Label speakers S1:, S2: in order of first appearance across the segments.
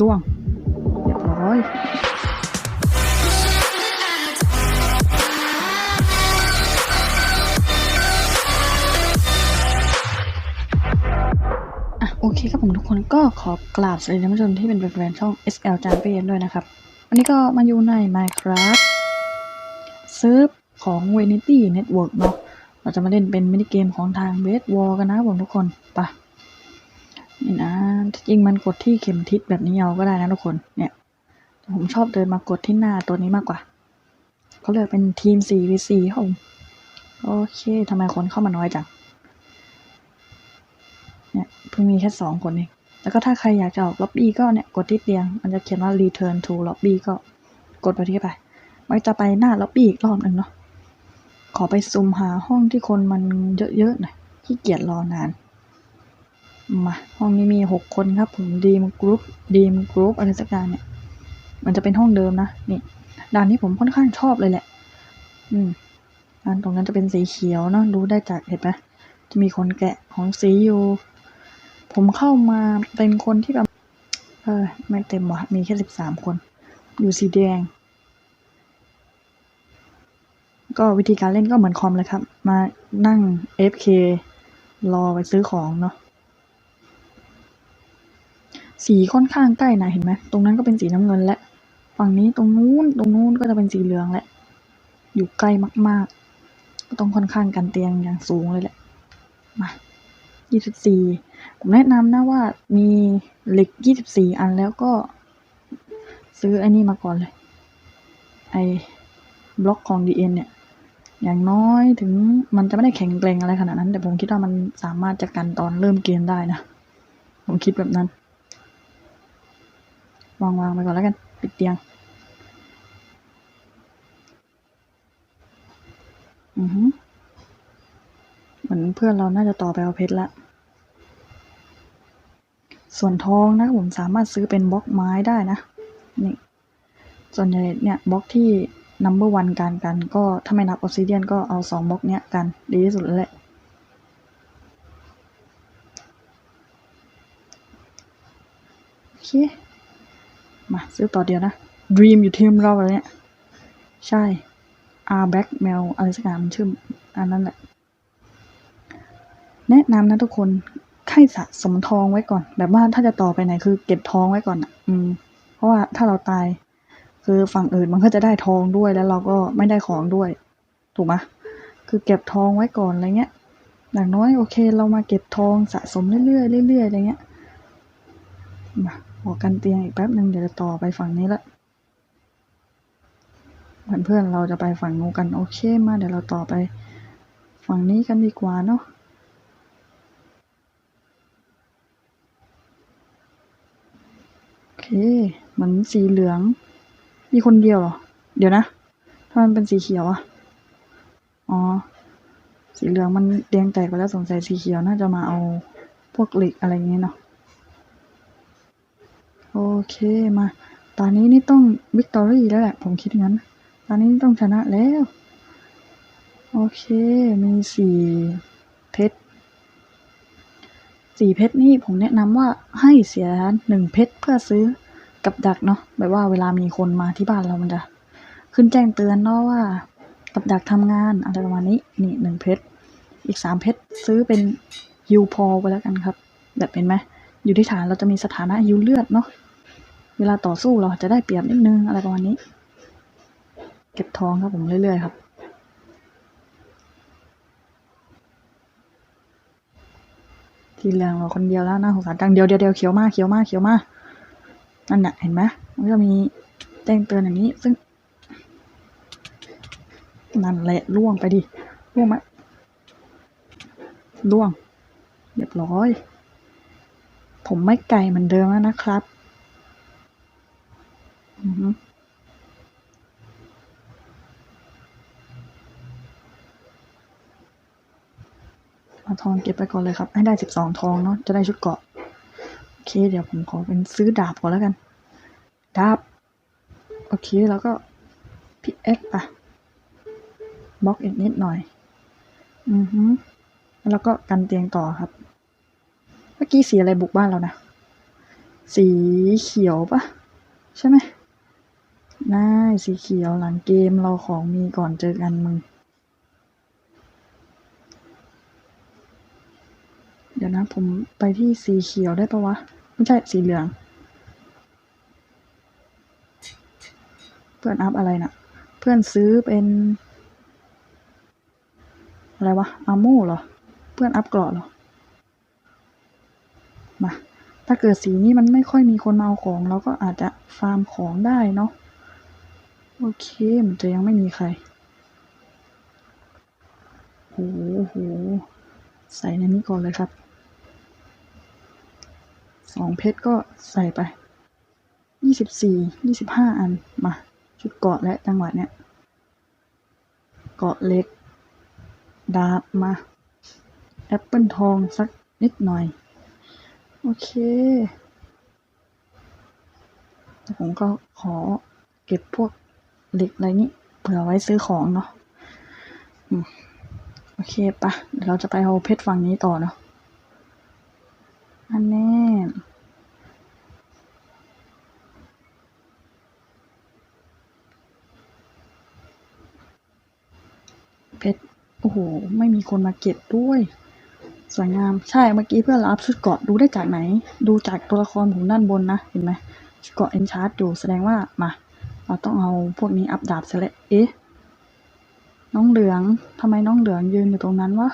S1: ล่วงเรียบร้อยอะโอเคครับผมทุกคนก็ขอกราบสวัสดีท่านผู้ชมที่เป็นแฟนๆช่อง SL จานเปียนด้วยนะครับ วันนี้ก็มาอยู่ใน Minecraft เซิร์ฟของ Vanity Network เนาะเราจะมาเล่นเป็นมินิเกมของทาง b a s War กันนะครับผมทุกคนไปะ นี่นะจริงมันกดที่เข็มทิศแบบนี้เอาก็ได้นะทุกคนเนี่ยผมชอบเดินมากดที่หน้าตัวนี้มากกว่าเขาเลือกเป็นทีม 4v4 ครับผมโอเคทำไมคนเข้ามาน้อยจังเนี่ยเพิ่งมีแค่สองคนเองแล้วก็ถ้าใครอยากจะออกล็อบบี้ก็เนี่ยกดที่เตียง มันจะเขียนว่า return to lobby ก็กดไปที่ไปมันจะไปหน้าล็อบบี้อีกรอบหนึ่งเนาะขอไปซุมหาห้องที่คนมันเยอะๆหน่อยขี้เกียจรอนาน มาห้องนี้มีหกคนครับผมดีมกรุ๊ปดีมกรุ๊ปอะไรสักอย่างเนี่ย มันจะเป็นห้องเดิมนะนี่ด่านนี้ผมค่อนข้างชอบเลยแหละ อืมด่านตรงนั้นจะเป็นสีเขียวเนาะดูได้จากเห็นไหมจะมีคนแกะของสีอยู่ ผมเข้ามาเป็นคนที่แบบเออไม่เต็มว่ะมีแค่สิบสามคน อยู่สีแดง ก็วิธีการเล่นก็เหมือนคอมเลยครับ มานั่ง FK รอไปซื้อของเนาะ สีค่อนข้างใกล้นะเห็นไหมตรงนั้นก็เป็นสีน้ำเงินและ ฝั่งนี้ตรงนู้นตรงนู้นก็จะเป็นสีเหลืองแหละอยู่ใกล้มาก ๆ ก็ต้องค่อนข้างกันเตียงอย่างสูงเลยแหละมา24 ผมแนะนำนะว่ามีเหล็ก 24 อันแล้วก็ ซื้อไอ้นี่มาก่อนเลย ไอ้บล็อกของ DN เนี่ย อย่างน้อยถึงมันจะไม่ได้แข็งแกร่งอะไรขนาดนั้น แต่ผมคิดว่ามันสามารถจะกันตอนเริ่มเกมได้นะ ผมคิดแบบนั้น วางวางไปก่อนแล้วกัน ปิดเตียง อือฮึเหมือนเพื่อนเราน่าจะต่อไปเอาเพชรละ ส่วนทองนะผมสามารถซื้อเป็นบล็อกไม้ได้นะ นี่ ส่วนใหญ่เนี่ยบล็อกที่ number one การกัน ก็ถ้าไม่นับออซิเดียนก็เอาสองบล็อกเนี้ยกัน ดีที่สุดแล้วแหละโอเค มาซื้อต่อเดียวนะ Dream อยู่ทีมเราเลยเนี่ย ใช่ R Black Mail อะไรสักอย่างมันชื่ออันนั้นแหละ แนะนำนะทุกคนให้สะสมทองไว้ก่อน แบบว่าถ้าจะต่อไปไหนคือเก็บทองไว้ก่อนอะ อืม เพราะว่าถ้าเราตาย คือฝั่งอื่นมันก็จะได้ทองด้วยแล้วเราก็ไม่ได้ของด้วย ถูกไหมคือเก็บทองไว้ก่อนอะไรเงี้ยอย่างน้อยโอเค เรามาเก็บทองสะสมเรื่อยๆเรื่อยๆอะไรเงี้ยมา ออกันเตียงอีกแป๊บหนึ่งเดี๋ยวจะต่อไปฝั่งนี้ละเพื่อนเพื่อนๆเราจะไปฝั่งนู้นกันโอเคมาเดี๋ยวเราต่อไป ฝั่งนี้กันดีกว่าเนาะโอเคเหมือนสีเหลือง มีคนเดียวเหรอ เดี๋ยวนะถ้ามันเป็นสีเขียวอะอ๋อ สีเหลืองมันแดงแตกไปแล้วสงสัยสีเขียวน่าจะมาเอาพวกเหล็กอะไรเงี้ยเนาะ โอเคมา ตอนนี้นี่ต้องวิกตอรี่แล้วแหละ ผมคิดงั้น ตอนนี้ต้องชนะแล้ว โอเค มีสี่เพชรสี่เพชรนี่ผมแนะนำว่าให้เสียหนึ่งเพชรเพื่อซื้อกับดักเนาะแบบว่าเวลามีคนมาที่บ้านเรามันจะ ขึ้นแจ้งเตือนเนาะว่า กับดักทำงานอะไรประมาณนี้ นี่หนึ่งเพชรอีกสามเพชรซื้อเป็นฮิวพอไปแล้วกันครับ แบบเห็นไหมอยู่ที่ฐานเราจะมีสถานะฮิวเลือดเนาะ วลาต่อสู้เราจะได้เปรียบนิดนึงอะไรประมาณนี้ เก็บทองครับผมเรื่อยๆครับ ทีเหลืองเราคนเดียวแล้วน่าสงสารจังเดียวเดียวเดียวเขียวมากเขียวมากเขียวมากนั่นน่ะเห็นไหมมันก็มีแจ้งเตือนอย่างนี้ ซึ่ง นั่นแหละล่วงไปดิล่วงไหมล่วงเรียบร้อย ผมไม่ไกลเหมือนเดิมแล้วนะครับ เอาทองเก็บไปก่อนเลยครับ ให้ได้สิบสองทองเนาะจะได้ชุดเกาะโอเค เดี๋ยวผมขอเป็นซื้อดาบก่อนแล้วกัน ดาบ โอเค แล้วก็พิกเอ็กอะบล็อกอีกนิดหน่อย อือฮึแล้วก็กันเตียงต่อครับ เมื่อกี้สีอะไรบุกบ้านเรานะสสีเขียวปะใช่ไหม ได้สีเขียวหลังเกมเราของมีก่อนเจอกันมึง เดี๋ยวนะผมไปที่สีเขียวได้ปะวะ ไม่ใช่สีเหลือง เพื่อนอัพอะไรนะ่ะ เพื่อนซื้อเป็น อะไรวะอาโม่เหรอ เพื่อนอัพกราะเหรอ มา ถ้าเกิดสีนี้มันไม่ค่อยมีคนมาเอาของ เราก็อาจจะฟาร์มของได้เนาะ โอเค มันจะยังไม่มีใครโอ้โห ใส่ในนี้ก่อนเลยครับ สองเพชรก็ใส่ไป ยี่สิบสี่ ยี่สิบห้าอัน มา ชุดเกาะและจังหวะเนี้ย เกาะเล็ก ดาบมา แอปเปิลทองสักนิดหน่อย โอเคแต่ผมก็ขอเก็บพวก เหล็กอะไรนี้เผื่อไว้ซื้อของเนาะโอเคปะเดี๋ยวเราจะไปเอาเพชรฝั่งนี้ต่อเนาะอันแน่เพชรโอ้โห ไม่มีคนมาเก็บด้วย สวยงาม ใช่ เมื่อกี้เพื่อนเราอัพชุดเกาะดูได้จากไหน ดูจากตัวละครผมด้านบนนะ เห็นไหมชุดเกาะเอนชาร์ดอยู่ แสดงว่า มา เราต้องเอาพวกนี้อัพดาบเสร็จแล้วเอ๊ะ น้องเหลืองทำไมน้องเหลืองยืนอยู่ตรงนั้นวะ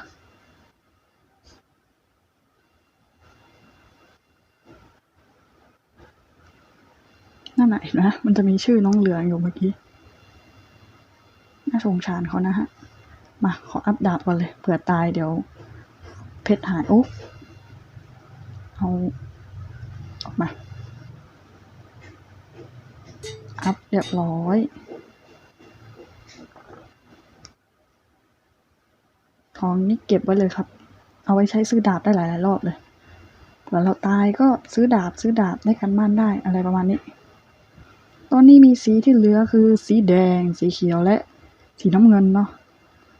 S1: นั่นไหนนไหมมันจะมีชื่อน้องเหลืองอยู่เมื่อกี้ น่าสงสารเขานะฮะ มา ขออัพดาบก่อนเลย เผื่อตายเดี๋ยว เพชรหายโอ้เอาออกมา อัพเรียบร้อย ทองนี่เก็บไว้เลยครับ เอาไว้ใช้ซื้อดาบได้หลายๆรอบเลยเผื่อเราตายก็ซื้อดาบซื้อดาบได้กันบ้านได้อะไรประมาณนี้ ตอนนี้มีสีที่เหลือคือสีแดง สีเขียวและ สีน้ำเงินเนาะ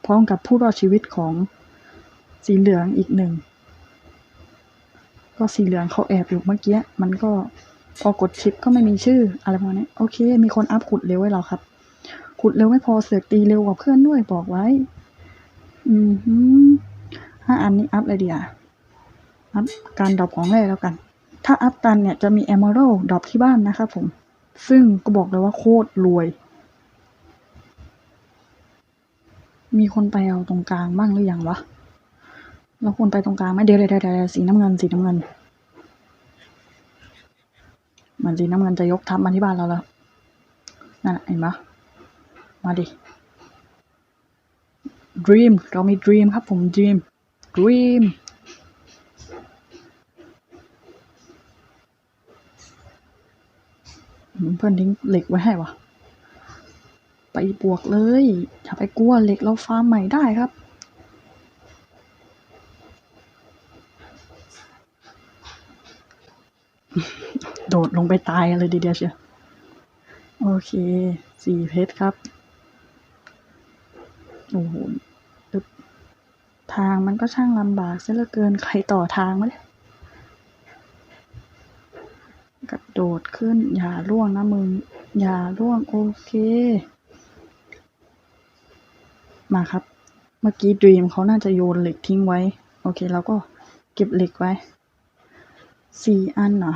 S1: พร้อมกับผู้รอดชีวิตของสีเหลืองอีกหนึ่ง ก็สีเหลืองเขาแอบอยู่เมื่อกี้ มันก็ พอกดชิปก็ไม่มีชื่ออะไรประมาณนี้โอเค มีคนอัพขุดเร็วให้เราครับ ขุดเร็วไม่พอเสือกตีเร็วกว่าเพื่อนด้วยบอกไว้ อืมฮึห้าอันนี้อัพเลยเดียวอัพการดรอปของแร่แล้วกัน ถ้าอัพตันเนี่ยจะมี Emerald ดรอปที่บ้านนะครับผม ซึ่งก็บอกเลยว่าโคตรรวย มีคนไปเอาตรงกลางบ้างหรือยังวะ เราควรไปตรงกลางไหมเดี๋ยวเดี๋ยวเดี๋ยวสีน้ำเงินสีน้ำเงิน มือนสีน้ำเงินจะยกทัพมาที่บ้านเราแล้ว นั่นน่ะเห็นปะมาดิ Dream เรามี Dream ครับผม Dream Dream เพื่อนทิ้งเหล็กไว้ให้วะไปบวกเลย อย่าไปกลัวเหล็กเราฟาร์มใหม่ได้ครับ โดดลงไปตายเลยดีเดียวเชียวโอเคสี่เพชรครับโอ้โหทางมันก็ช่างลำบากซะเหลือเกินใครต่อทางมาเลยกระโดดขึ้น อย่าล่วงนะมึง อย่าล่วงโอเค มาครับ เมื่อกี้ดีมเขาน่าจะโยนเหล็กทิ้งไว้ โอเคเราก็เก็บเหล็กไว้สี่อันเหรอ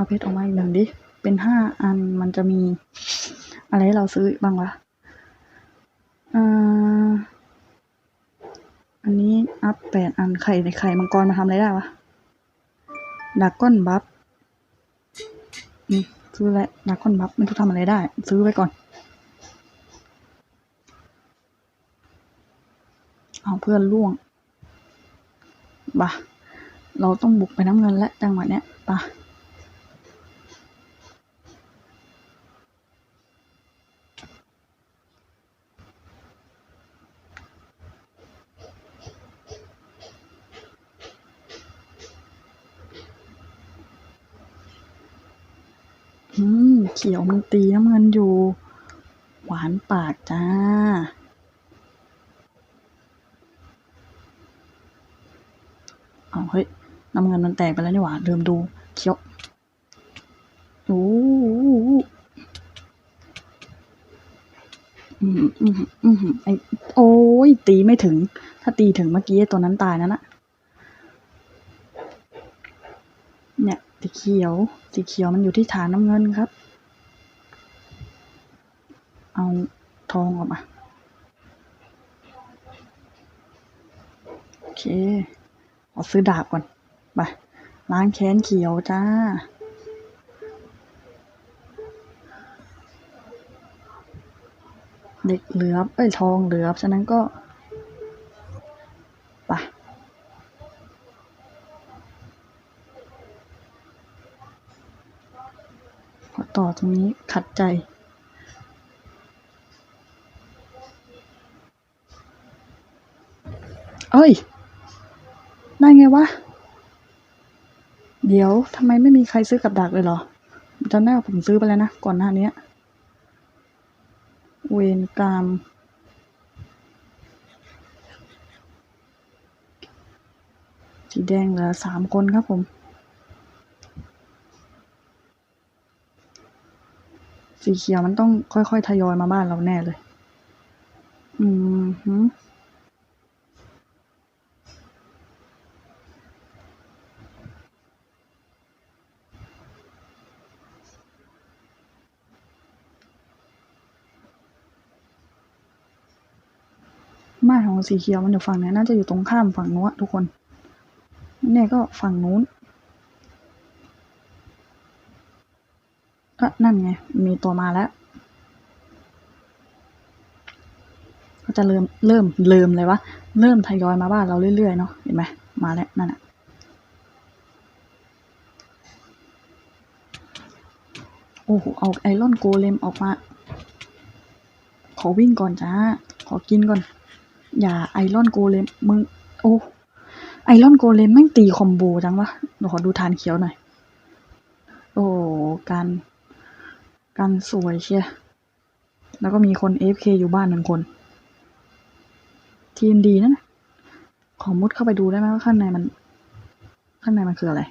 S1: เอาเพชรออกมาอีกหนึ่งดิ เป็นห้าอันมันจะมี อะไรให้เราซื้อบ้างวะอันนี้อัพแปดอันไข่ในไข่มังกรมาทำอะไรได้วะดักก้อนบัฟซื้อแล้วดักก้อนบัฟไมันจะทำอะไรได้ ซื้อไว้ก่อน เอาเพื่อนล่วงบะเราต้องบุกไปน้ำเงินและจังหวะเนี้ยปะ เขียวมันตีน้ำเงินอยู่ หวานปากจ้า เอาเฮ้ย น้ำเงินมันแตกไปแล้วนี่หว่าเริ่มดู เขียว โอ้อืมอืมอืมไอโอ้ยตีไม่ถึง ถ้าตีถึงเมื่อกี้ตัวนั้นตายนั่นอะเนี่ยสีเขียว สีเขียวมันอยู่ที่ฐานน้ำเงินครับ เอาทองออกมา โอเค ขอซื้อดาบก่อน ไปล้างแค้นเขียวจ้า เด็กเหลือบเอ้ย ทองเหลือบ ฉะนั้นก็ไปขอต่อตรงนี้ขัดใจ เอ้ย ได้ไงวะ เดี๋ยวทำไมไม่มีใครซื้อกับดักเลยเหรอจำได้ว่าผมซื้อไปแล้วนะ ก่อนหน้านี้ เวนกรรมสีแดงเหลือสามคนครับผม สีเขียวมันต้องค่อยๆ ทยอยมาบ้านเราแน่เลย อืมหืม บ้าน ของสีเขียวมันอยู่ฝั่งไหนน่าจะอยู่ตรงข้ามฝั่งนู้นอะทุกคนเนี่ยก็ฝั่งนู้นก็นั่นไง มีตัวมาแล้ว ก็จะเริ่มเริ่มเริ่มเลยวะ เริ่มทยอยมาบ้านเราเรื่อยๆเนาะ เห็นไหม มาแล้ว นั่นอะโอ้โห เอาไอรอนโกเลมออกมา ขอวิ่งก่อนจ้า ขอกินก่อน อย่าไอรอนโกเลมมึง โอ้ไอรอนโกเลมแม่งตีคอมโบจังวะเดี๋ยวขอดูทานเขียวหน่อย โอ้การการสวยเชียแล้วก็มีคน AFK อยู่บ้านหนึ่งคน ทีมดีนะขอมุดเข้าไปดูได้ไหมว่าข้างในมัน ข้างในมันคืออะไร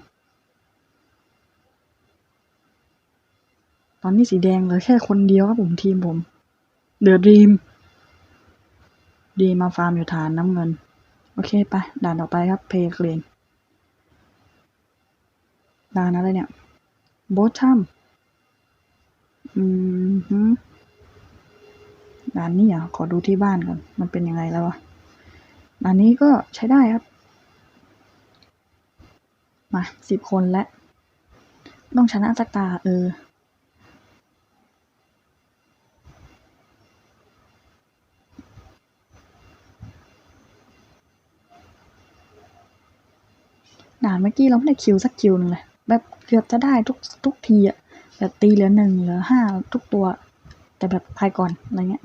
S1: ตอนนี้สีแดงเหลือแค่คนเดียวครับผมทีมผม เดือดรีม ดีมาฟาร์มอยู่ฐานน้ำเงิน โอเคไป ด่านต่อไปครับเพย์คลนด่านอะไรเนี่ยโบททัมอืมฮึด่านนี้อะขอดูที่บ้านก่อน มันเป็นยังไงแล้ววะด่านนี้ก็ใช้ได้ครับ มาสิบคนแล้วต้องชนะสักตาเออ ด่านเมื่อ กี้เราไม่ได้คิวสักคิวหนึ่งเลยแบบเกือบจะได้ทุกทุกทีอะแบบตีเหลือหนึ่งเหลือห้าทุกตัว แต่แบบพายก่อนอะไรเงี้ย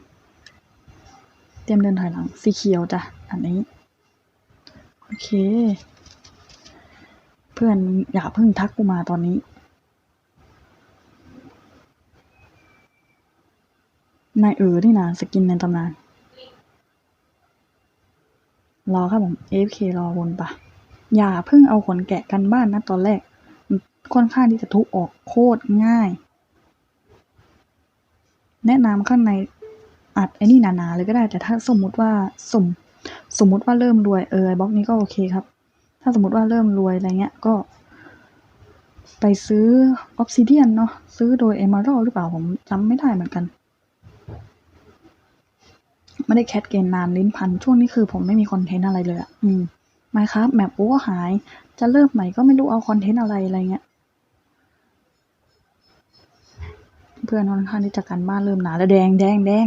S1: เตรียมเดินถอยหลังสีเขียวจ้ะอันนี้ โอเค เพื่อนอย่าเพิ่งทักกูมาตอนนี้ นายเออนี่นะสกินในตำนาน รอครับผม AFK รอวนปะ อย่าเพิ่งเอาขนแกะกันบ้านนะตอนแรก ค่อนข้างที่จะทุบออกโคตรง่าย แนะนำข้างในอัดไอ้นี่หนาๆเลยก็ได้แต่ถ้าสมมุติว่าสมสมมุติว่าเริ่มรวยเออบล็อกนี้ก็โอเคครับ ถ้าสมมติว่าเริ่มรวยอะไรเงี้ยก็ ไปซื้อออ s ซิเดียนเนาะซื้อโดยเอม r ร d หรือเปล่าผมจำไม่ได้เหมือนกันไม่ได้แคทเกณฑ์นานลิ้นพันช่วงนี้คือผมไม่มีคอนเทนต์อะไรเลยอะอืม ไม่ครับแมปกูก็หาย จะเริ่มใหม่ก็ไม่รู้เอาคอนเทนต์อะไรอะไรเงี้ย เพื่อนอนข้างที่จะกันบ้านเริ่มหนาแล้วแดงแดงแดง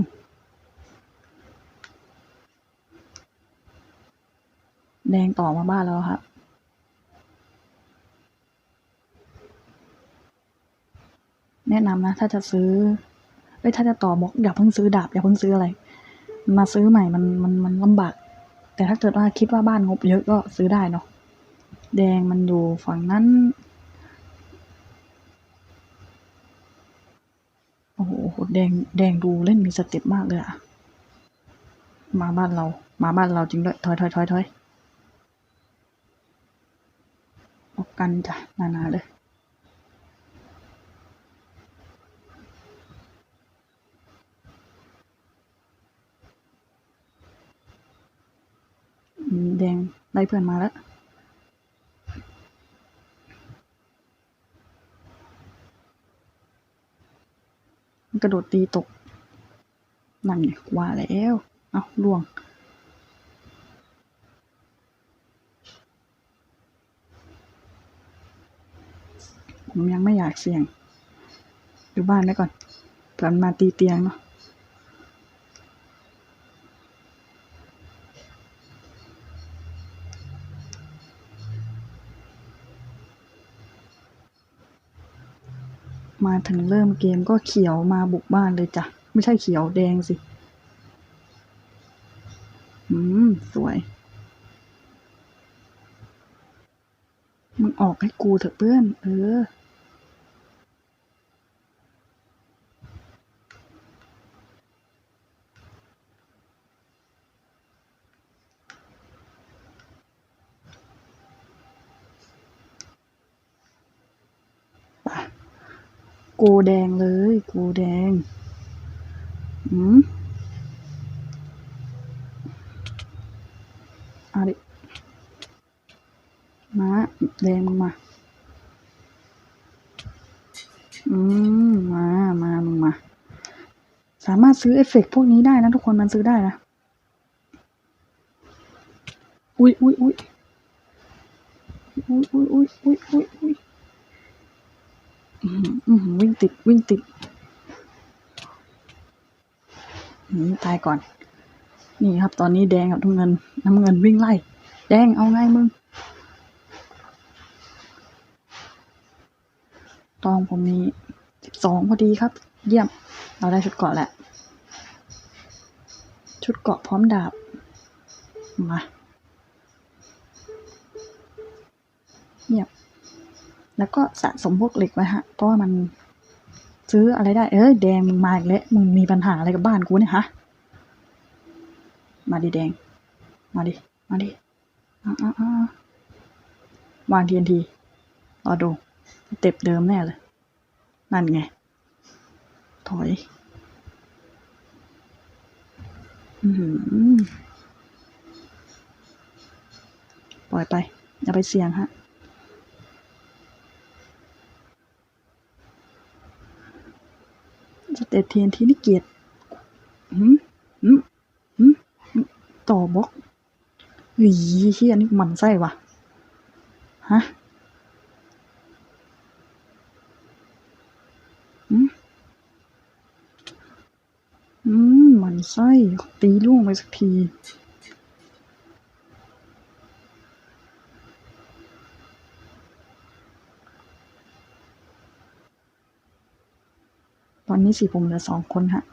S1: แดงต่อมาบ้านแล้วครับแนะนำนะ ถ้าจะซื้อเอ้ยถ้าจะต่อบล็อกอย่าเพิ่งซื้อดาบอย่าเพิ่งซื้ออะไร มาซื้อใหม่มันมันมันลำบาก แต่ถ้าเกิดว่าคิดว่าบ้านงบเยอะก็ซื้อได้เนาะแดงมันอยู่ฝั่งนั้น โอ้โหแดงแดงดูเล่นมีสเต็ปมากเลยอะมาบ้านเรา มาบ้านเราจริงด้วยถอยถอยถอยถอยออกกันจ้ะนาๆเลย แดงไล่เพื่อนมาแล้วกระโดดตีตก นั่นไงว่าแล้ว เอาล่วง ผมยังไม่อยากเสี่ยง อยู่บ้านไว้ก่อนเผื่อมันมาตีเตียงเนาะ ถึงเริ่มเกมก็เขียวมาบุกบ้านเลยจ้ะ ไม่ใช่เขียวแดงสิ อืม สวย มึงออกให้กูเถอะเพื่อน เออ กูแดงเลย กูแดง อืมเอาดิมาแดงมึงมา อืม มา มามึงมา สามารถซื้อเอฟเฟกต์พวกนี้ได้นะทุกคนมันซื้อได้นะ อุ้ยอุ้ยอุ้ยอุ้ยอุ้ยอุ้ยอุ้ยอุ้ยอุ้ย วิ่งติดวิ่งติดตายก่อน นี่ครับ ตอนนี้แดงกับน้ำเงิน น้ำเงินวิ่งไล่ แดงเอาไงมึง ตองผมมีสิบสองพอดีครับ เยี่ยม เราได้ชุดเกาะแล้วชุดเกาะพร้อมดาบ มา แล้วก็สะสมพวกเหล็กไว้ฮะ เพราะว่ามันซื้ออะไรได้ เอ้ยแดงมึงมาอีกแล้วมึงมีปัญหาอะไรกับบ้านกูเนี่ยฮะ มาดิแดง มาดิ มาดิอ่าอ่าอ่าวางทีนทีรอดูเต็บเดิมแน่เลย นั่นไง ถอย อือหือปล่อยไป อย่าไปเสี่ยงฮะ สเตตเทียนทีนี่เกียรติหืมหืมหืมต่อบล็อกอุ้ยเฮียนี่มันไส้วะฮะอืมอืมมันไส้ตีลูกไปสักที อนนี้สีผมเหลือสองคนฮะ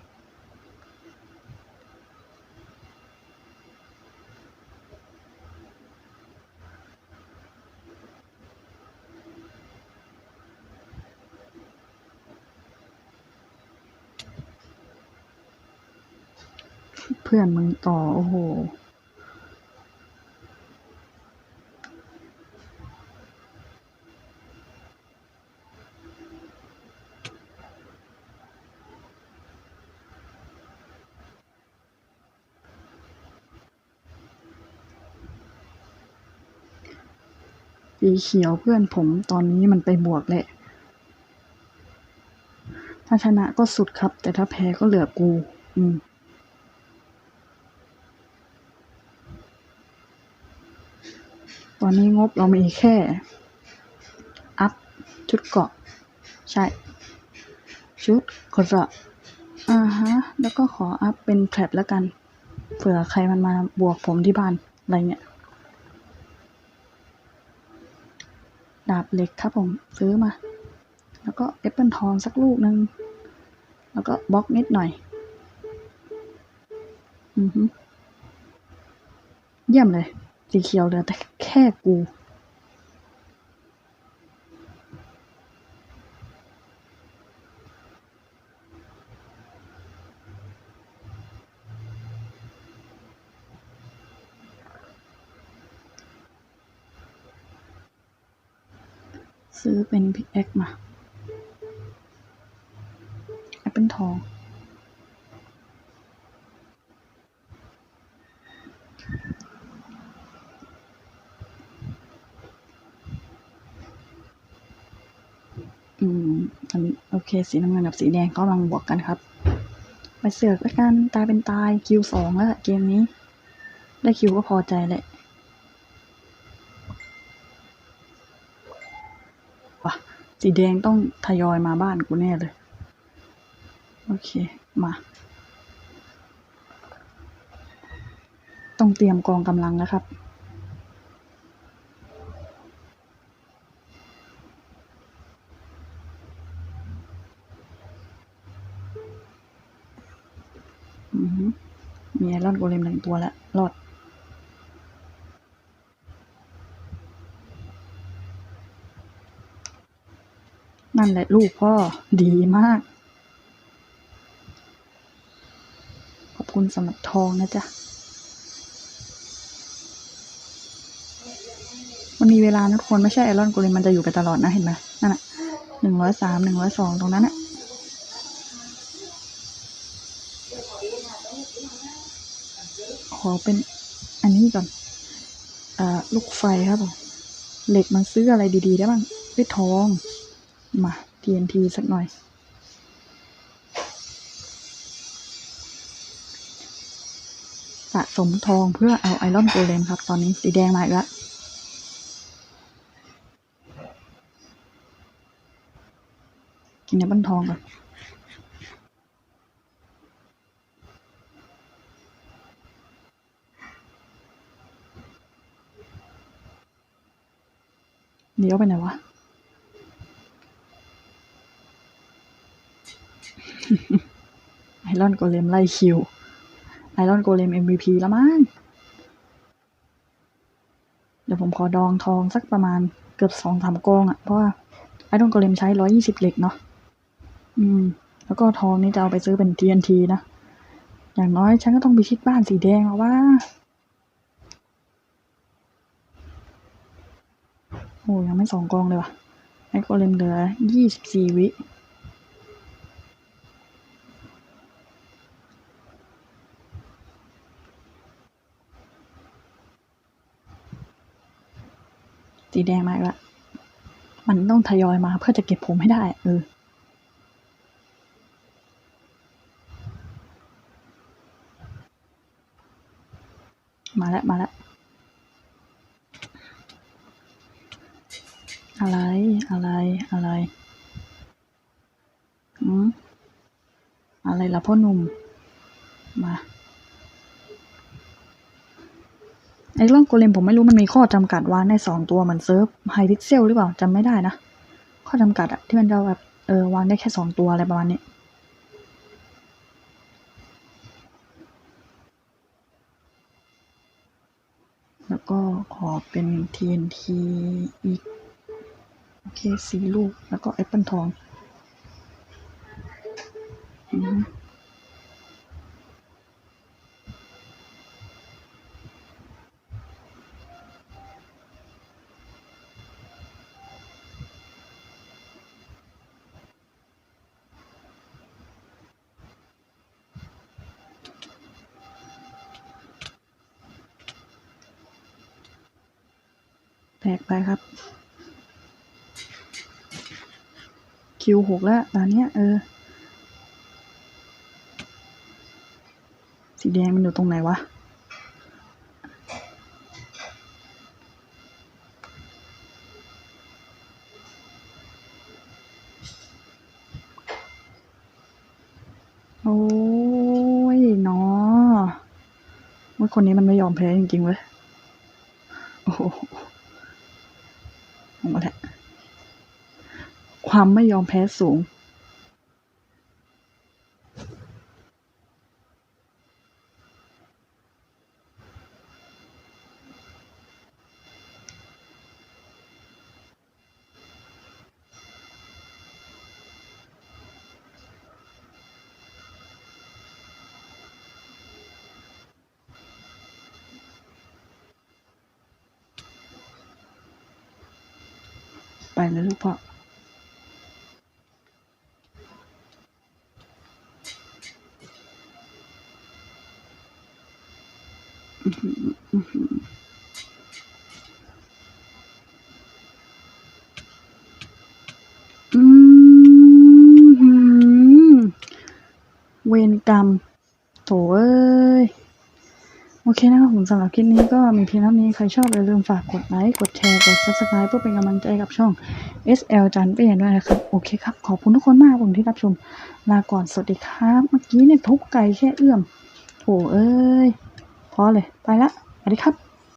S1: เพื่อนมึงต่อ โอ้โห สีเขียวเพื่อนผมตอนนี้มันไปบวกแหละ ถ้าชนะก็สุดครับ แต่ถ้าแพ้ก็เหลือกู อืม ตอนนี้งบเรามีแค่ อัพ ชุดเกาะ ใช่ ชุดเกราะอ่าฮะ แล้วก็ขออัพเป็นแทร็บแล้วกัน เผื่อใครมันมาบวกผมที่บ้าน อะไรเงี้ย ดาบเหล็กครับผมซื้อมา แล้วก็แอปเปิลทองสักลูกหนึ่งแล้วก็บล็อกนิดหน่อย อือฮึเยี่ยมเลย สีเขียวเหลือแต่แค่กู แอคมาแอปเปิลทองอืมอันนี้โอเค สีน้ำเงินกับสีแดงก็ำลังบวกกันครับ ไปเสือกแล้วกัน ตายเป็นตายคิวสองแล้วเกมนี้ ได้คิวก็พอใจแหละ สีแดงต้องทยอยมาบ้านกูแน่เลย โอเค มา ต้องเตรียมกองกำลังแล้วครับอือมีไอรอนโกเลมหนึ่งตัวแล้วรอด นั่นแหละลูกพ่อดีมาก ขอบคุณสำหรับทองนะจ๊ะ มันมีเวลานะทุกคนไม่ใช่ไอรอนโกเลมมันจะอยู่ไปตลอดนะเห็นไหมนั่นน่ะหนึ่งร้อยสามหนึ่งร้อยสองตรงนั้นน่ะขอเป็นอันนี้ก่อนอ่าลูกไฟครับผมเหล็กมันซื้ออะไรดี ๆ ได้บ้างด้วยทอง มา TNT สักหน่อย สะสมทองเพื่อเอาไอรอนโกเลมครับ ตอนนี้สีแดงมาอีกแล้วกินในบ้านทองก่อนเดี๋ยวไปไหนวะ ไอรอนโกเลมไล่คิว ไอรอนโกเลม MVP แล้วมั้ง เดี๋ยวผมขอดองทองสักประมาณเกือบสองสามกองอะ่ะ เพราะว่าไอรอนโกเลมใช้ร้อยี่สิบเหล็กเนาะ อืม แล้วก็ทองนี่จะเอาไปซื้อเป็น TNT นะ อย่างน้อยฉันก็ต้องไปชิดบ้านสีแดงแล้วว่า โอ้ยังไม่สองกองเลยว่ะไอโกเลมเหลือยี่สิบสี่วิ แดงมากละมันต้องทยอยมาเพื่อจะเก็บผมให้ได้ เออ มาแล้ว มาแล้ว อะไร อะไร อะไร อืมอะไรล่ะพ่อหนุ่ม มา ไอ้ร่องโกเลมผมไม่รู้มันมีข้อจำกัดวางได้สองตัวเหมือนเซิร์ฟไฮพิกเซลหรือเปล่าจำไม่ได้นะ ข้อจำกัดอะที่มันจะแบบเออวางได้แค่สองตัวอะไรประมาณนี้แล้วก็ขอเป็น TNT อีก โอเคสีลูก แล้วก็แอปเปิลทอง อืม คิวหกแล้วตอนเนี้ยเออ สีแดงมันอยู่ตรงไหนวะโอ้ยเนาะว่าคนนี้มันไม่ยอมแพ้จริงๆเว้ย โอ้โหออกมาแล้ว ความไม่ยอมแพ้สูงไปเลยลูกพ่อ กรรม โถเอ้ย โอเคนะครับผมสำหรับคลิปนี้ก็มีเพียงเท่านี้ ใครชอบอย่าลืมฝากกดไลค์ กดแชร์ กด subscribe เพื่อเป็นกำลังใจกับช่อง SL จันเปียนด้วยนะครับ โอเคครับ ขอบคุณทุกคนมากผมที่รับชม ลาก่อน สวัสดีครับ เมื่อกี้เนี่ยทุกไก่แค่เอื้อม โถเอ้ย พอเลย ไปละ สวัสดีครับ